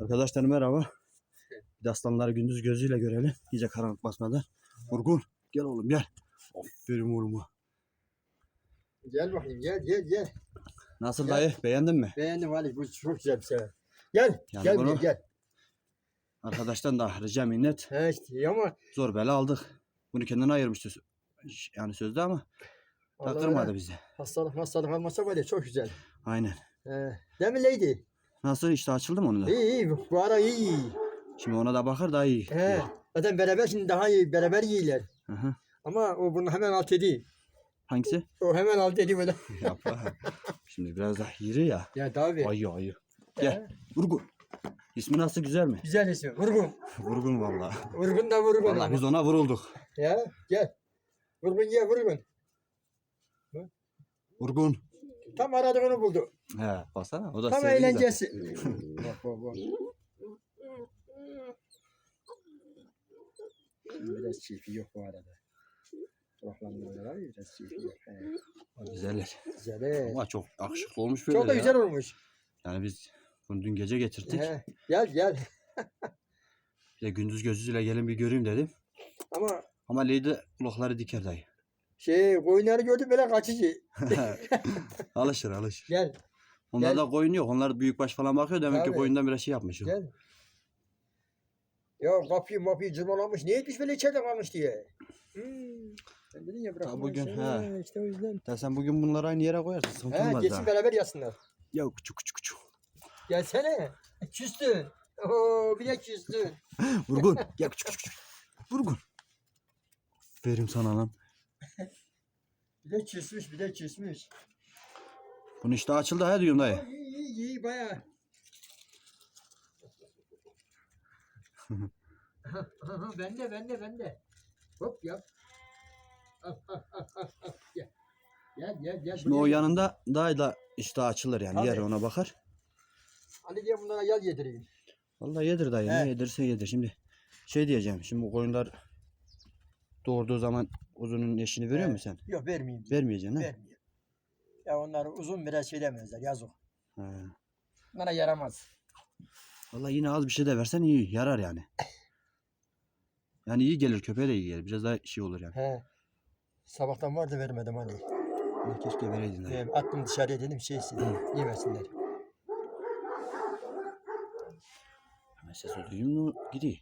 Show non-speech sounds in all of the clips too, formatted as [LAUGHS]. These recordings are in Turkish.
Arkadaşlar merhaba. Bir de aslanları gündüz gözüyle görelim. İyice karanlık basmadan. Vurgun gel oğlum gel. Aferin oğlum. Gel bakayım gel gel gel. Nasıl Gel. dayı beğendin mi? Beğendim Ali bu çok güzel bir şey. Gel Yani gel bunu- buraya gel. Arkadaştan da rica minnet. He işte ama Zor bela aldık. Bunu kendine ayırmıştı. Yani sözde ama taktırmadı bize. Hastalık hastalık almasa var ya çok güzel. Aynen. He. Değil mi Lady? Nasıl işte açıldı mı onu da? İyi iyi bu ara iyi. Şimdi ona da bakar daha iyi. He. Zaten beraber şimdi daha iyi beraber iyiler. Hı hı. Ama o bunu hemen alt ediyor. Hangisi? O hemen alt ediyor böyle. [LAUGHS] Yapma. Şimdi biraz daha iri ya. ya tabii. Ayı ayı. Gel. Vurgun. İsmi nasıl güzel mi? Güzel isim. Vurgun. Vurgun valla. Vurgun da vurgun. Valla biz ona vurulduk. Ya gel. Vurgun ye vurgun. Vurgun. Tam aradığını buldu. He baksana o da Tam eğlencesi. [LAUGHS] bak bak bak. Biraz çiftli yok bu arada. Ya biraz çiftli yok. He. Güzeller. Güzel he. Ama çok yakışıklı olmuş böyle Çok da ya. güzel olmuş. Yani biz bunu dün gece getirdik. He. Gel gel. Bir de gündüz gözüyle gelin bir göreyim dedim. Ama Ama Lady kulakları diker dayı. Şey koyunları gördüm böyle kaçıcı. [LAUGHS] alışır alışır. Gel Onlar Gel. koyun yok. Onlar büyükbaş falan bakıyor. Demek ki Tabii. koyundan biraz şey yapmış. o. gel. Ya kapıyı mapıyı cırmalamış. Niye etmiş böyle içeride kalmış diye. Hmm. Ben dedim ya bugün, he. işte o yüzden. Ya sen bugün bunları aynı yere koyarsın. Sıkıntı He olmaz geçsin beraber yatsınlar. Ya küçük küçük küçük. Gelsene. Küstün. Oo, bir de küstün. [LAUGHS] Vurgun. Gel küçük küçük. küçük. Vurgun. Verim sana lan. [LAUGHS] Bir de küsmüş, bir de küsmüş. Bunun işte açıldı ha diyorum dayı. İyi iyi iyi baya. [LAUGHS] bende bende bende. Hop yap. Al, al, al. Gel. Gel gel gel. Şimdi o buraya. yanında daha da işte açılır yani. Tabii. Yer ona bakar. Ali diye bunlara yal yedireyim. Vallahi yedir dayı. Ne yedirse yedir. Şimdi şey diyeceğim. Şimdi bu koyunlar doğurduğu zaman uzunun eşini veriyor He. musun sen? Yok vermeyeyim. Vermeyeceksin ha? Vermeyeyim. Ya onlar uzun biraz şey demezler yazık. He. Bunlara yaramaz. Vallahi yine az bir şey de versen iyi. Yarar yani. [LAUGHS] Yani iyi gelir. Köpeğe de iyi gelir. Biraz daha şey olur yani. He. Sabahtan vardı vermedim Ali. Ama Keşke vereydin. Ee, attım dışarıya dedim şeysin yemesinler. Ses duyayım mı? Gidiyor.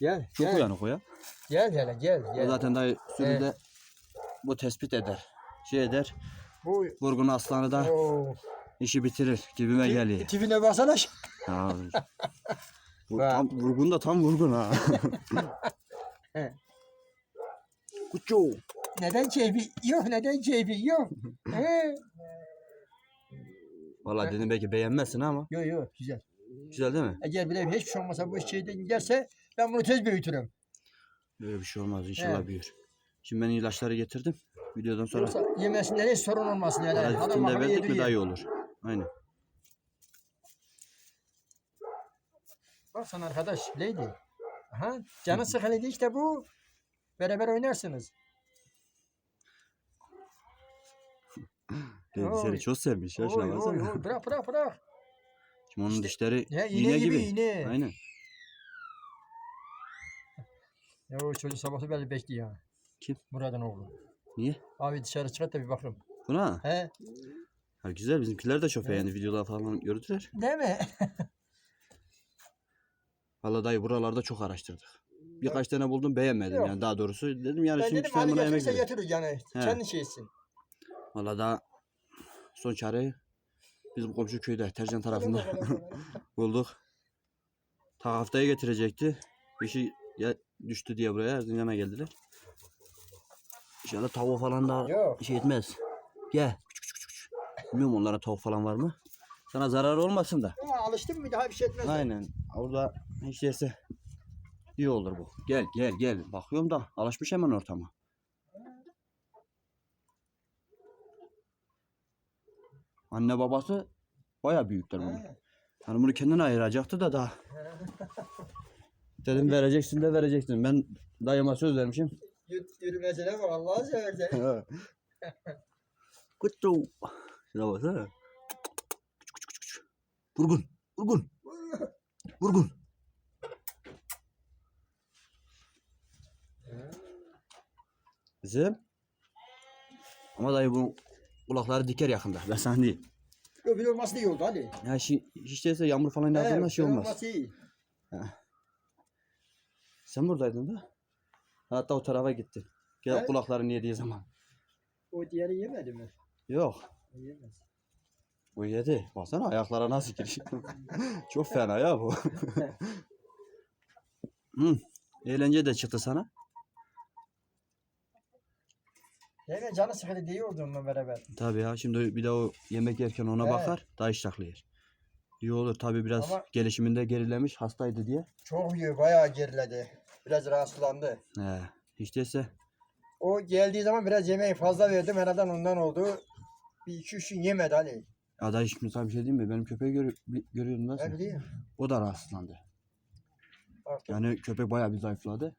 Gel. Çok gel. uyanık o ya. Gel hele gel. O gel. zaten dayı sürüde bu tespit eder. Şey eder. Bu Vurgun aslanı da Oo. işi bitirir gibime geliyor. Tipine baksana. şu- Ya. [LAUGHS] Bu tam vurgun da tam vurgun ha. [LAUGHS] He. Kuçu. Neden keyfi yok? Neden keyfi yok? [LAUGHS] He. Valla dedim belki beğenmezsin ama. Yok yok güzel. Güzel değil mi? Eğer bile hiçbir şey olmasa bu şeyden giderse ben bunu tez büyütürüm. Böyle bir şey olmaz inşallah He. büyür. Şimdi ben ilaçları getirdim. Videodan sonra Yoksa yemesinler hiç sorun olmasın yani. Adam parazitini de verdik mi daha iyi olur. Aynen. Bak sen arkadaş Lady. Aha, canı sıkılıydı işte bu. Beraber oynarsınız. Dedi Oy. seni çok sevmiş ya şuna Oy, oy, baksana. oy, bırak bırak bırak. Şimdi onun dişleri Ya, iğne, gibi. iğne. Aynen. Ya o çocuk sabahı beri bekliyor. ha. Kim? Murat'ın oğlu. Niye? Abi dışarı çıkart da bir bakayım. Buna. He? Ha, güzel bizimkiler de çok beğendi. Videolar falan gördüler. Değil mi? [LAUGHS] Valla dayı buralarda çok araştırdık. Birkaç tane buldum beğenmedim Yok. yani daha doğrusu. Dedim yani ben şimdi dedim sen Ali buna emek getirirse ver. getirir yani. He. Kendi şeysin. Valla daha son çareyi bizim komşu köyde Tercan tarafında [LAUGHS] bulduk. Ta haftaya getirecekti. Bir şey ya düştü diye buraya Erzincan'a geldiler. İnşallah tavuğu falan da Yok. şey etmez. Gel. Küçük küçük küçük. Bilmiyorum onlara tavuk falan var mı? Sana zarar olmasın da. Ama alıştın mı daha bir şey etmez. Aynen. Orada hiç yerse iyi olur bu. Gel gel gel. Bakıyorum da alışmış hemen ortama. Anne babası baya büyükler bunun. He. Hani bunu kendine ayıracaktı da daha. [LAUGHS] Dedim vereceksin de vereceksin. Ben dayıma söz vermişim. Yürü- Yürümecene bak Allah'a seversen. [LAUGHS] Kutu. Şuna baksana. Vurgun. Vurgun. Vurgun. Bizim. Ama dayı bu kulakları diker yakında. Ben sana diyeyim. Bir olması iyi oldu hadi. Ya şi, hiç değilse yağmur falan yağdığında şey olmaz. Olması iyi. Sen buradaydın da. Hatta o tarafa gittin. Gel Evet. kulaklarını yediği zaman. O diğeri yemedi mi? Yok. Yemez. O yedi. Baksana ayaklara nasıl giriş. [LAUGHS] Çok fena ya bu. Hı. [LAUGHS] Eğlence de çıktı sana. Hemen canı sıkıldı diyordu onunla beraber. Tabii ya şimdi bir de o yemek yerken ona Evet. bakar daha iştahlı yer. İyi olur tabii biraz Ama- gelişiminde gerilemiş hastaydı diye. Çok iyi bayağı geriledi. Biraz rahatsızlandı. He. Hiç değilse O geldiği zaman biraz yemeği fazla verdim herhalde ondan oldu. Bir iki üç gün yemedi hani. aday şimdi sana bir şey diyeyim mi? Benim köpeği gör, bi- görüyordun da sen. bileyim. O da rahatsızlandı. Artık Yani köpek bayağı bir zayıfladı.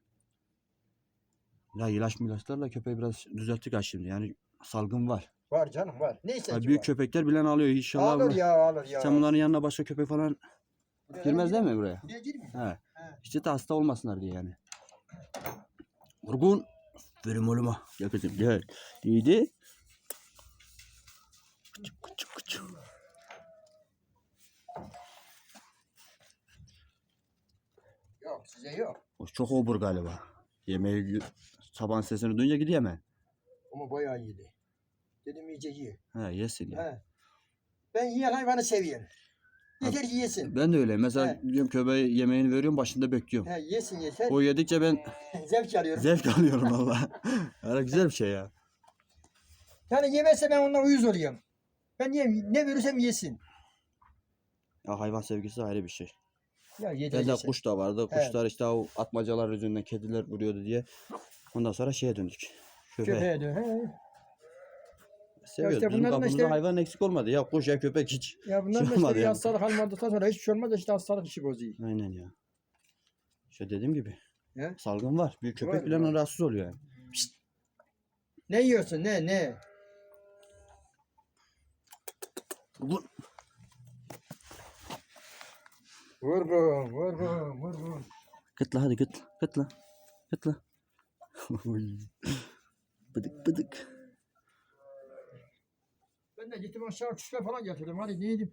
Ya ilaç ilaçlarla köpeği biraz düzelttik ha şimdi. Yani salgın var. var canım var. Neyse Ya büyük var. köpekler bilen alıyor inşallah. Alır ya alır ya. Sen bunların yanına başka köpek falan girmez değil mi buraya? Buraya girmiyor. He. He. İşte de hasta olmasınlar diye yani. Vurgun. Verim oğluma. Gel kızım gel. İyiydi. Küçük küçük küçük. Yok size yok. O çok obur galiba. Yemeği sabahın sesini duyunca gidiyor hemen. Ama bayağı yedi. Dedim iyice ye. He yesin ya. He. Ben yiyen hayvanı seviyorum. Yeter ki yesin. Ben de öyle. Mesela He. diyorum köpeğe yemeğini veriyorum başında bekliyorum. He, yesin yeter. O yedikçe ben Zevk alıyorum. zevk alıyorum valla. [LAUGHS] Öyle güzel bir şey ya. Yani yemezse ben ondan uyuz oluyorum. Ben yiyeyim. Ne verirsem yesin. Ya hayvan sevgisi ayrı bir şey. Ya Bende yedireceksin. kuş da vardı. Evet. Kuşlar işte o atmacalar yüzünden kediler vuruyordu diye. Ondan sonra şeye döndük. Köpeğe. Köpeğe. He. Seviyoruz. işte Bizim bunların da kapımızda işte- hayvan eksik olmadı. Ya kuş ya köpek hiç. Ya bunlar da Şey işte olmadı bir yani. hastalık almadıktan sonra hiçbir şey olmaz da işte hastalık işi bozuyor. Aynen ya. İşte dediğim gibi. He? Salgın var. Büyük köpek Var, bile var. rahatsız oluyor yani. Ne yiyorsun ne ne? Bu- Vurgun vurgun vurgun. Kıtla hadi kıtla. Kıtla. [LAUGHS] Kıtla. Uy. bıdık bıdık. Ben de gittim aşağı küçükler falan getirdim. Hadi?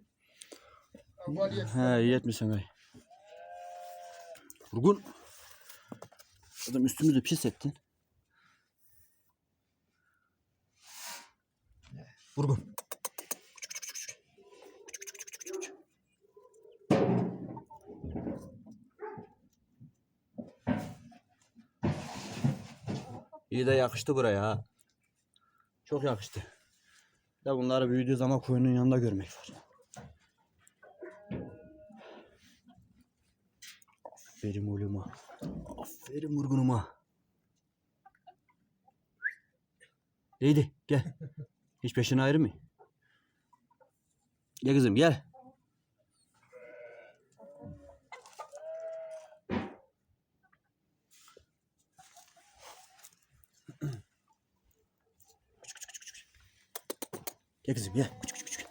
Avaliyet. He iyi etmişsin gay. Vurgun. Adam üstümüzü pis ettin. Vurgun. İyi de yakıştı buraya ha. Çok yakıştı. Ya bunları büyüdüğü zaman koyunun yanında görmek var. Aferin oğluma. Aferin vurgunuma. Neydi? Gel. Hiç peşine ayrı mı? Gel kızım gel. Gel kızım gel. Küçük küçük küçük.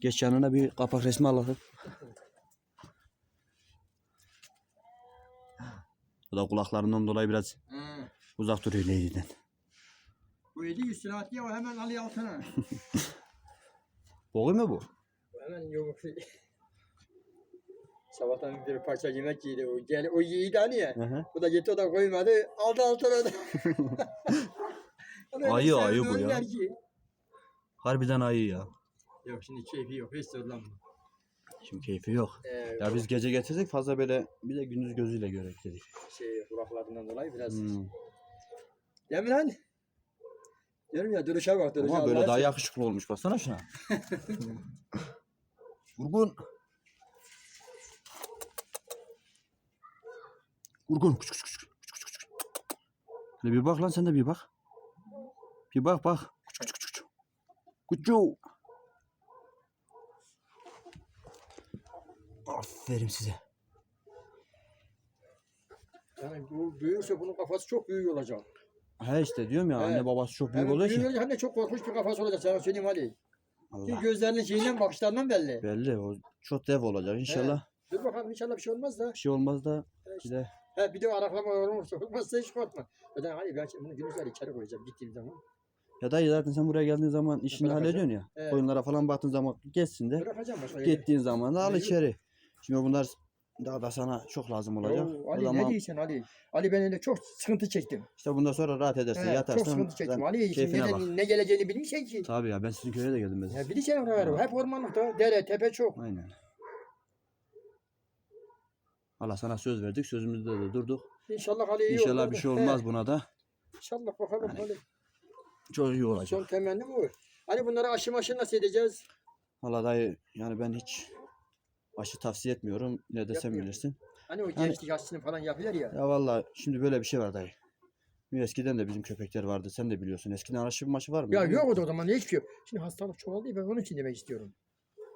Geç yanına bir kapak resmi alalım. Bu da kulaklarından dolayı biraz Hı. uzak duruyor Lady'den. Bu yedi istirahat ya hemen alıyor altına. [LAUGHS] Boğu mu bu? hemen yok. [LAUGHS] Sabahtan bir parça yemek yedi o. Gel o yedi hani ya. Hı hı. Bu da gitti o da koymadı. Aldı altına da. [LAUGHS] Ayı, ayı bu ya. ki. Harbiden ayı ya. Yok şimdi keyfi yok. Hiç zorlanma. Şimdi keyfi yok. Ee, Ya biz gece getirdik fazla böyle bir de gündüz gözüyle görek dedik. şey kulaklarından dolayı biraz. Hmm. Mi lan? Diyorum ya duruşa bak duruşa. Ama böyle daha sev- yakışıklı olmuş baksana şuna. [LAUGHS] Vurgun. Vurgun. Küçük küçük küçük küçük küçük. Hele bir bak lan sen de bir bak. Bir bak bak. Küçük küçük küçük. Küçük. Aferin size. Yani bu büyürse bunun kafası çok büyük olacak. He işte diyorum ya anne Evet. babası çok büyük Yani oluyor ki. hem de çok korkunç bir kafası olacak sana söyleyeyim. Ki Allah. gözlerinin şeyinden bakışlarından belli. Belli o çok dev olacak inşallah. Dur bakalım inşallah bir şey olmaz da. Bir şey olmaz da bir de He bir de araklama olursa olmazsa hiç korkma. Zaten hani ben şimdi bunu gündüzler içeri koyacağım gittiğim zaman. Ya dayı zaten sen buraya geldiğin zaman işini Bırakacağım. hallediyorsun ya. Evet. Koyunlara falan baktığın zaman geçsin de. Bırakacağım başka yere. Gittiğin zaman da al Mecbur. içeri. Şimdi bunlar daha da sana çok lazım olacak. Oo, o Ali ne zaman diyorsun Ali? Ali ben öyle çok sıkıntı çektim. işte bundan sonra rahat edersin, He, yatarsın. çok sıkıntı çektim. Ali şimdi keyfine bak. ne, ne geleceğini bilmişsin ki. Tabii ya ben sizin köye de geldim mesela. Ya bileceksin oraları. Hep ormanlıkta. Dere, tepe çok. Aynen. Allah sana söz verdik. Sözümüzde de durduk. İnşallah Ali iyi İnşallah olur. bir şey He, olmaz buna da. İnşallah bakalım Ali. Çok iyi olacak. Son temenni bu. Hani bunları aşı maşı nasıl edeceğiz? Valla dayı yani ben hiç aşı tavsiye etmiyorum. Ne desem bilirsin. Hani o Hani- gençlik aşısını falan yapıyorlar ya. Ya valla şimdi böyle bir şey var dayı. Eskiden de bizim köpekler vardı. Sen de biliyorsun. Eskiden aşı maşı var mı? Ya yok o zaman hiçbir şey yok. Şimdi hastalık çoğaldı ya ben onun için demek istiyorum.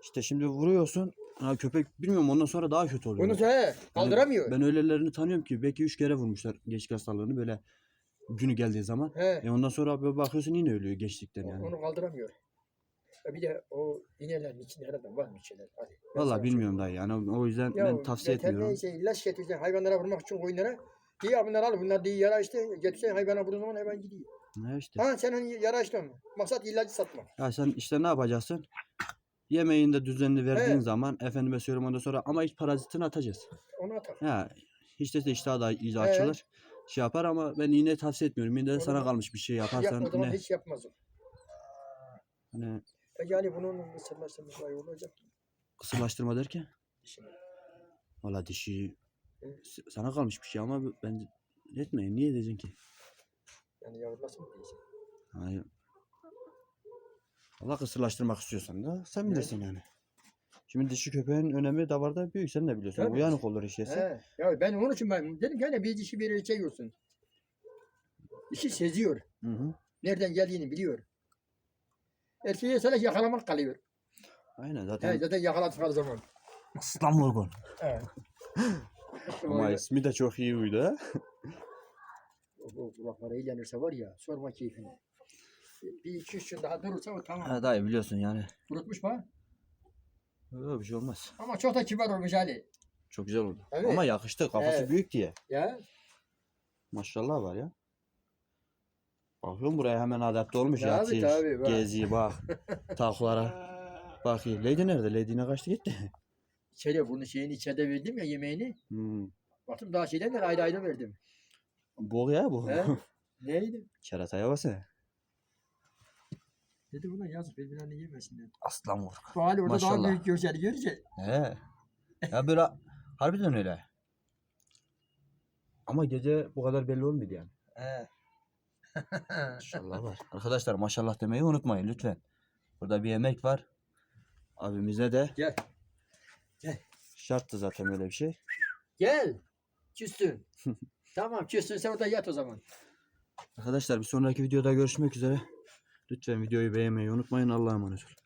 İşte şimdi vuruyorsun. Ha, köpek bilmiyorum ondan sonra daha kötü oluyor. Onu he, kaldıramıyor. Ben öylelerini tanıyorum ki belki üç kere vurmuşlar gençlik hastalığını böyle günü geldiği zaman. He, E ondan sonra bir bakıyorsun yine ölüyor gençlikten yani. onu kaldıramıyor. Ya bir de o iğnelerin içinde herhalde var mı şeyler? Hadi. ben sana Valla bilmiyorum dayı yani o yüzden söyleyeyim. ben tavsiye veteriner etmiyorum. Şey, ilaç getireceksin hayvanlara vurmak için koyunlara. Diye bunları al bunlar diye yara işte getirsen hayvana vurduğun zaman hayvan gidiyor. Ne işte. Ha sen hani yara işte? Maksat ilacı satmak. Ya sen işte ne yapacaksın? Yemeğini de düzenli verdiğin Evet. zaman efendime söyleyeyim ondan sonra ama ilk parazitini atacağız. Onu atar. Ya hiç de iştah da iyice Evet. açılır. Şey yapar ama ben yine tavsiye etmiyorum. O sana kalmış bir şey Yap, yaparsan zaman ne? hiç yapmaz o. Hani Peki hani bunun mısırlaştırması var olacak. kısırlaştırma derken? Dişine. Valla dişi s- sana kalmış bir şey ama ben etmeyin. Niye edeceksin ki? Yani yavrulasın mı diyeceksin? Hayır. Valla kısırlaştırmak istiyorsan da sen bilirsin yani. Şimdi dişi köpeğin önemi davarda büyük sen de biliyorsun. Tabii. Uyanık olur iş yese. He. Ya ben onun için ben dedim ki hani bir dişi bir erkek olsun. Dişi seziyor. Hı hı. Nereden geldiğini biliyor. Erkeğe sadece yakalamak kalıyor. Aynen He, zaten zaten yakaladıkları zaman. aslan vurgun. He. [LAUGHS] Ama ismi de çok iyi uydu ha. O, eğlenirse var ya sorma keyfini. Bir iki üç gün daha durursa o tamam. Ha dayı biliyorsun yani. Kurutmuş mu? Yok bir şey olmaz. Ama çok da kibar olmuş Ali. Çok güzel oldu. Evet. Ama yakıştı. Kafası Evet. büyük diye. Ya Maşallah var ya. Bakıyorum buraya hemen adapte olmuş Tabii, yatıyor. tabii, bak. Geziyi bak. [LAUGHS] Taklara. Bak iyi. Lady nerede? Lady'ne kaçtı gitti. içeri bunu şeyin içeride verdim ya yemeğini. Hmm. Baktım daha şeyden de ayrı ayrı verdim. Bu ya bu. He? [LAUGHS] Neydi? Kerata yavası. Dedi buna yazık birbirlerini yemesinler. Aslan vur. Bu hali orada daha Maşallah. büyük görseli görünce. He. Ya böyle [LAUGHS] harbiden öyle. Ama gece bu kadar belli olmuyordu yani. He. [LAUGHS] Maşallah var. Arkadaşlar maşallah demeyi unutmayın lütfen. Burada bir yemek var. Abimize de Gel. şarttı zaten öyle bir şey. Gel. Küstün. [LAUGHS] tamam küstün sen orada yat o zaman. Arkadaşlar bir sonraki videoda görüşmek üzere. Lütfen videoyu beğenmeyi unutmayın. Allah'a emanet olun.